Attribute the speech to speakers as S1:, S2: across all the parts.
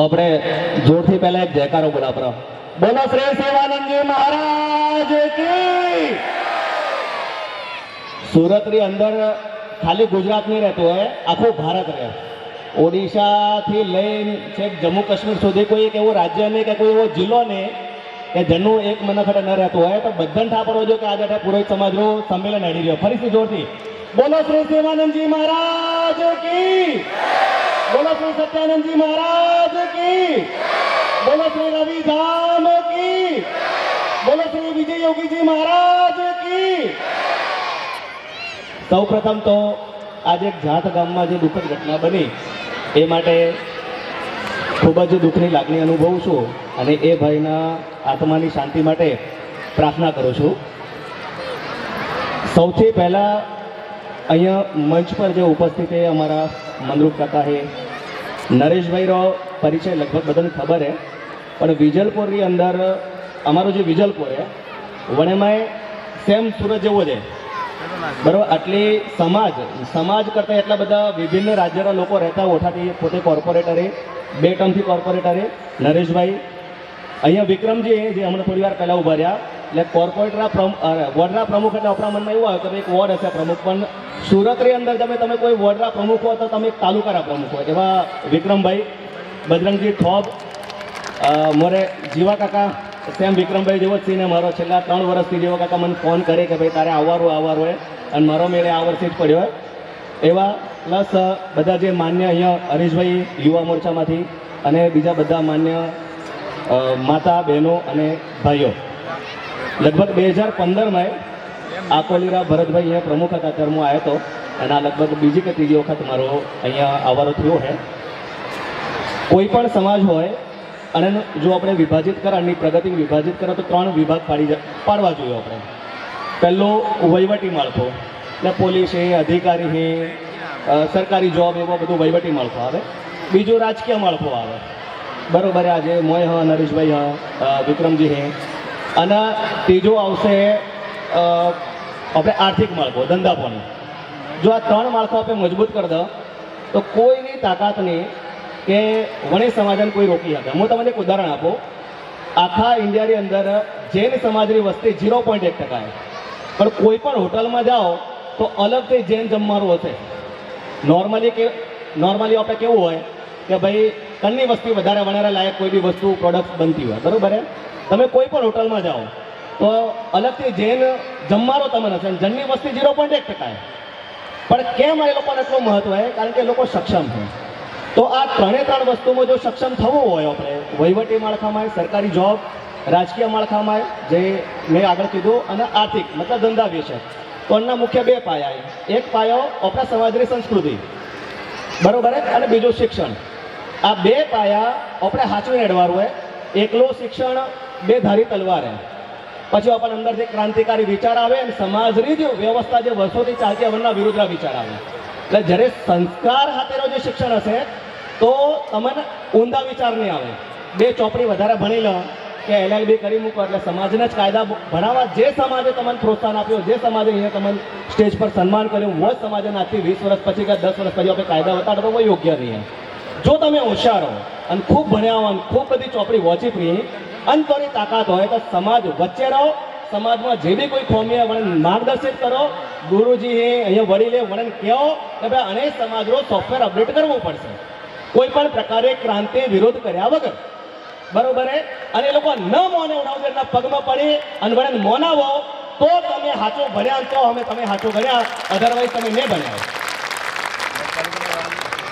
S1: આપણે જોરથી પહેલા એક જયકારો બોલાપરો બોલો શ્રી શિવાનંદજી મહારાજ કી. સુરતની અંદર ખાલી ગુજરાત નહીં રહેતું હોય, આખું ભારત રહે. ઓડિશાથી લઈને છેક જમ્મુ કાશ્મીર સુધી કોઈ એક એવું રાજ્ય નહીં કે કોઈ એવો જિલ્લો નહીં કે જેનું એક મનખડે ન રહેતું હોય. તો બધાને ઠાપરો જો કે આજે આપણે પુરોહિત સમાજનું સંમેલન હેડી રહ્યો. ફરીથી જોરથી. બોલો શ્રી શિવાનંદજી મહારાજ કી. બોલો શ્રી સત્યાનંદજી મહારાજ કી. બોલો શ્રી રવિ ધામ કી. બોલો શ્રી વિજય યોગીજી મહારાજ કી. સૌ પ્રથમ તો આજે જાત ગામમાં જે દુઃખદ ઘટના બની, એ માટે ખૂબ જ દુઃખની લાગણી અનુભવું છું અને એ ભાઈના આત્માની શાંતિ માટે પ્રાર્થના કરું છું. સૌથી પહેલાં અહીંયા મંચ પર જે ઉપસ્થિત છે અમારા મનરૂપ કાકા છે નરેશભાઈનો પરિચય લગભગ બધાને ખબર છે પણ વિજલપુરની અંદર, અમારું જે વિજલપુર છે વણેમાં સેમ સુરત જેવો છે બરાબર, આટલી સમાજ સમાજ કરતાં એટલા બધા વિભિન્ન રાજ્યના લોકો રહેતા ઓઠાથી પોતે કોર્પોરેટરે બે ટર્મથી કોર્પોરેટરે નરેશભાઈ અહીંયા વિક્રમજી જે હમણાં થોડી વાર પહેલાં ઊભા રહ્યા, એટલે કોર્પોરેટના વોર્ડના પ્રમુખ એટલે આપણા મનમાં એવું આવે કે એક વોર્ડ હશે પ્રમુખ, પણ સુરતની અંદર તમે તમે કોઈ વોર્ડના પ્રમુખ હો તો તમે એક તાલુકાના પ્રમુખ હોય એવા વિક્રમભાઈ, બજરંગજી ઠોબ મોરે જીવા કાકા, સેમ વિક્રમભાઈ જેવો જ સીને મારો. છેલ્લા ત્રણ વર્ષથી જેવો કાકા મને ફોન કરે કે ભાઈ તારે આવવાનું આવવાનું હોય અને મારો મેળે આ વર્ષે જ પડ્યો હોય એવા પ્લસ બધા જે માન્ય અહીંયા હરીશભાઈ યુવા મોરચામાંથી અને બીજા બધા માન્ય માતા, બહેનો અને ભાઈઓ. લગભગ બે હજાર પંદરમાં આકોલીરા ભરતભાઈ અહીંયા પ્રમુખ હતા ત્યારે હું આવ્યો હતો. અને આ લગભગ બીજી કે ત્રીજી વખત મારો અહીંયા આવવાનો થયો છે. કોઈ પણ સમાજ હોય, અને જો આપણે વિભાજિત કરવાની પ્રગતિ વિભાજિત કરો તો ત્રણ વિભાગ પાડી પાડવા જોઈએ આપણે. પહેલો વહીવટી માળખો. એટલે પોલીસ છે અધિકારી છે સરકારી જોબ એવો બધું વહીવટી માળખો આવે. બીજો રાજકીય માળખો આવે. બરોબર આજે મોય હ, નરેશભાઈ હ વિક્રમજી હે. અને ત્રીજો આવશે આપણે આર્થિક માળખો, ધંધાપોણી. જો આ ત્રણ માળખો આપણે મજબૂત કરી દો, તો કોઈની તાકાત નહીં કે વણી સમાજને કોઈ રોકી શકે. હું તમને એક ઉદાહરણ આપું. આખા ઇન્ડિયાની અંદર જૈન સમાજની વસ્તી ઝીરો પોઈન્ટ એક ટકા પણ કોઈ પણ હોટલમાં જાઓ, તો અલગથી જૈન જમવાનું હશે નોર્મલી કે નોર્મલી આપણે કેવું હોય કે ભાઈ કણની વસ્તી વધારે વણારે લાયક કોઈ બી વસ્તુ પ્રોડક્ટ બનતી હોય, બરોબર તમે કોઈ પણ હોટલમાં જાઓ, તો અલગથી જૈન જમવાનો તમને હશે જૈનની વસ્તી ઝીરો પોઈન્ટ એક ટકા પણ કેમ એ લોકોને એટલું મહત્વ છે? કારણ કે લોકો સક્ષમ છે. તો આ ત્રણે ત્રણ વસ્તુમાં જો સક્ષમ થવું હોય આપણે, વહીવટી માળખામાં, સરકારી જોબ રાજકીય માળખામાં, જે મેં આગળ કીધું, અને આર્થિક, મતલબ ધંધા વિશે. તો એના મુખ્ય બે પાયા. એક પાયો આપણા સમાજની સંસ્કૃતિ, બરોબર અને બીજું શિક્ષણ. આ બે પાયા આપણે સાચવી અડવાનું હોય એકલું શિક્ષણ, બે ધારી તલવાર. પછી આપણને અંદરથી ક્રાંતિકારી વિચાર આવે અને સમાજની જે વ્યવસ્થા જે વર્ષોથી ચાલતી અમરના વિરુદ્ધના વિચાર આવે. એટલે જ્યારે સંસ્કાર સાથેનો જે શિક્ષણ હશે, તો તમને ઊંધા વિચાર નહીં આવે. બે ચોપડી વધારે ભણી લો કે એલએલબી કરી મૂકો, એટલે સમાજના જ કાયદા ભણાવવા જે સમાજે તમને પ્રોત્સાહન આપ્યું જે સમાજે અહીંયા તમને સ્ટેજ પર સન્માન કર્યું હોય સમાજે આજથી વીસ વર્ષ પછી કે દસ વર્ષ પછી આપણે કાયદા બતાડો તો યોગ્ય નહીં જો તમે હોશિયાર હો અને ખૂબ ભણ્યા હો અને ખૂબ બધી ચોપડી વોચી પડી અને થોડી તાકાત હોય તો સમાજ વચ્ચે રહો, સમાજમાં જે બી કોઈ ખોમી વણન માર્ગદર્શિત કરો. ગુરુજી અહીંયા વડીલે વર્ણન કહો કે ભાઈ અને સમાજનો સોફ્ટવેર અપડેટ કરવું પડશે. કોઈ પણ પ્રકારે ક્રાંતિ વિરોધ કર્યા વગર. બરોબર હે? અને એ લોકો ન મોને ઉડાવજો એના પગમાં પડી અને વળન મોનાવો. તો તમે હાચો ભણ્યા તો અમે તમે હાચો ભણ્યા અધરવાઇઝ તમે નહીં ભણ્યા.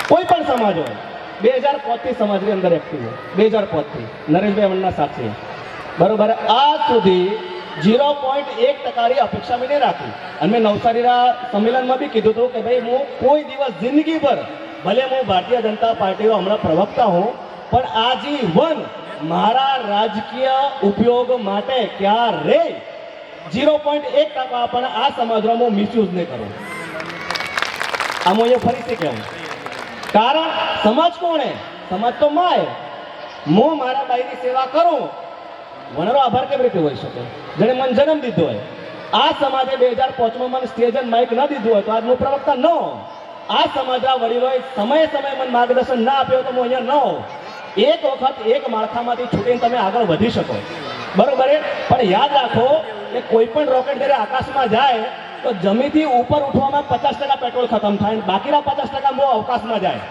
S1: કોઈ પણ સમાજ હોય. બે હજાર પોતથી સમાજની અંદર એક્ટિવ બે હજાર પોતથી નરેશભાઈ અમરના સાક્ષી બરોબર. આજ સુધી ઝીરો પોઈન્ટ એક ટકાની અપેક્ષા મેં નહીં રાખી. અને મેં નવસારીના સંમેલનમાં બી કીધું હતું કે ભાઈ, હું કોઈ દિવસ જિંદગીભર ભલે હું ભારતીય જનતા પાર્ટીનો હમણાં પ્રવક્તા હું પણ આજીવન મારા રાજકીય ઉપયોગ માટે ક્યારે ઝીરો પોઈન્ટ એક ટકા પણ આ સમાજમાં હું મિસયુઝ નહીં કરું. આમ હું અહીંયા ફરીથી કહેવું. કારણ સમાજ કોણે સમાજ તો માય હું. મારા બાઈની સેવા કરું. વણરો આભાર કેવી રીતે હોઈ શકે? જેને મને જન્મ દીધો હોય. આ સમાજે બે હજાર પાંચમાં મને સ્ટેજ અને માઇક ન દીધું હોય તો આજ હું પ્રવક્તા ન આ સમાજના વડીલોએ સમયે સમયે મને માર્ગદર્શન ના આપ્યો તો હું અહીંયા ન એક વખત એક માળખામાંથી છૂટીને તમે આગળ વધી શકો. બરોબર પણ યાદ રાખો કે કોઈ પણ રોકેટ જ્યારે આકાશમાં જાય તો જમીનથી ઉપર ઉઠવામાં પચાસ ટકા પેટ્રોલ ખતમ થાય બાકીના પચાસ ટકા બહુ અવકાશમાં જાય.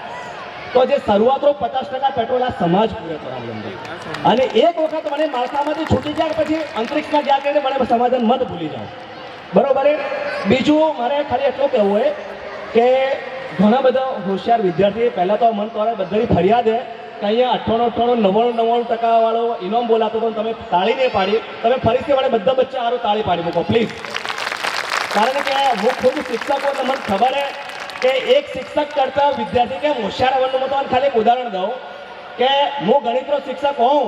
S1: તો જે શરૂઆતનો પચાસ ટકા પેટ્રોલ આ સમાજ પૂરે કરાવી અને એક વખત મને માળખામાંથી છૂટી જાય પછી અંતરિક્ષમાં ગયા કરીને મને સમાધાન મત ભૂલી જાઓ બરોબર બીજું મારે ખાલી એટલું કહેવું હોય કે ઘણા બધા હોશિયાર વિદ્યાર્થી પહેલાં તો મન તમારે બધાની ફરિયાદ છે કે અહીંયા અઠ્ઠાણું અઠ્ઠાણું નવ્વાણું નવ્વાણું ટકા વાળો ઇનામ બોલાતો હતો તમે તાળી નહીં પાડી. તમે ફરીથી મને બધા બચ્ચા સારું તાળી પાડી મૂકો પ્લીઝ કારણ કે હું ખુદ શિક્ષક મને ખબર છે કે એક શિક્ષક કરતા વિદ્યાર્થી કેમ હોશિયાર આવવાનું હું તમને ખાલી એક ઉદાહરણ દઉં કે હું ગણિતનો શિક્ષક હોઉં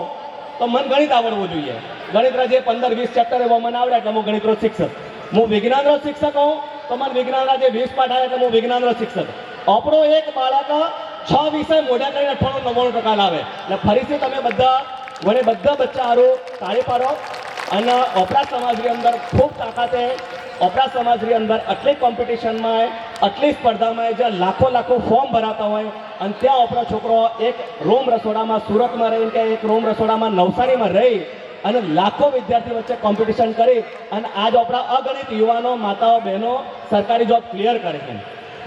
S1: તો મને ગણિત આવડવું જોઈએ. ગણિતના જે પંદર, વીસ ચેપ્ટર એવા મને આવડે એટલે હું ગણિતનો શિક્ષક. હું વિજ્ઞાનનો શિક્ષક હોઉં તો મને વિજ્ઞાનના જે વીસ પાઠ આવે એટલે હું વિજ્ઞાનનો શિક્ષક. આપણો એક બાળક છ વિષય મોઢા કરીને અઠ્ઠાણું નવ્વાણું ટકા લાવે. એટલે ફરીથી તમે બધા વડે બધા બચ્ચા હારું તાળી પાડો. અને ઓપરા સમાજની અંદર ખૂબ તાકાતે ઓપરા સમાજની અંદર આટલી કોમ્પિટિશનમાં આટલી સ્પર્ધામાં જે લાખો લાખો ફોર્મ ભરાતા હોય, અને ત્યાં આપણો છોકરો એક રોમ રસોડામાં, સુરતમાં રહીને કે એક રોમ રસોડામાં નવસારીમાં રહી અને લાખો વિદ્યાર્થી વચ્ચે કોમ્પિટિશન કરી અને આજ આપણા અગણિત યુવાનો, માતાઓ, બહેનો સરકારી જોબ ક્લિયર કરે છે.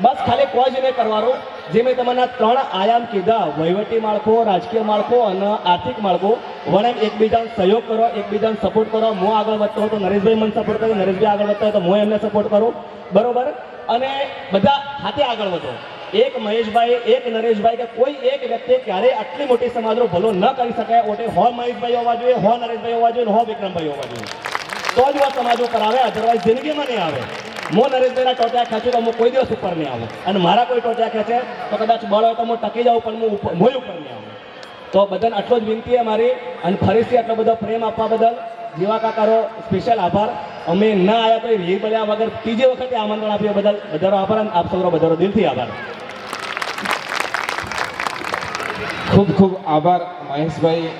S1: બસ ખાલી કોઈ જ નહીં કરવાનું. જે મેં તમને ત્રણ આયામ કીધા, વહીવટી માળખું, રાજકીય માળખું અને આર્થિક માળખું, વણે એકબીજાનો સહયોગ કરો, એકબીજાને સપોર્ટ કરો. હું આગળ વધતો હોય તો નરેશભાઈ મને સપોર્ટ કરે, નરેશભાઈ આગળ વધતા હોય તો હું એમને સપોર્ટ કરું. બરોબર? અને બધા હાથે આગળ વધો. એક મહેશભાઈ, એક નરેશભાઈ કે કોઈ એક વ્યક્તિ ક્યારેય આટલી મોટી સમાજનો ભલો ન કરી શકાય. ઓટે હો મહેશભાઈ હોવા જોઈએ, હો નરેશભાઈ હોવા જોઈએ હો વિક્રમભાઈ હોવા જોઈએ. તો જ આ સમાજ ઉપર આવે અધરવાઇઝ જિંદગીમાં નહીં આવે. હું નરેશભાઈના ટોટિયા ખેંચું તો હું કોઈ દિવસ ઉપર નહીં આવું. અને મારા કોઈ ટોટિયા ખેંચે તો કદાચ બળ હોય તો હું ટકી જાઉં, પણ હું મોય ઉપર નહીં આવું. તો બધાને આટલો જ વિનંતી મારી અને ફરીથી આટલો બધો પ્રેમ આપવા બદલ જીવા કાકારો સ્પેશિયલ આભાર. અમે ના આવ્યા તો એ બન્યા વગર ત્રીજી વખતે આમંત્રણ આપ્યા બદલ બધાનો આભાર અને આપ સૌનો બધાનો દિલથી આભાર.
S2: ખૂબ ખૂબ આભાર મહેશભાઈ.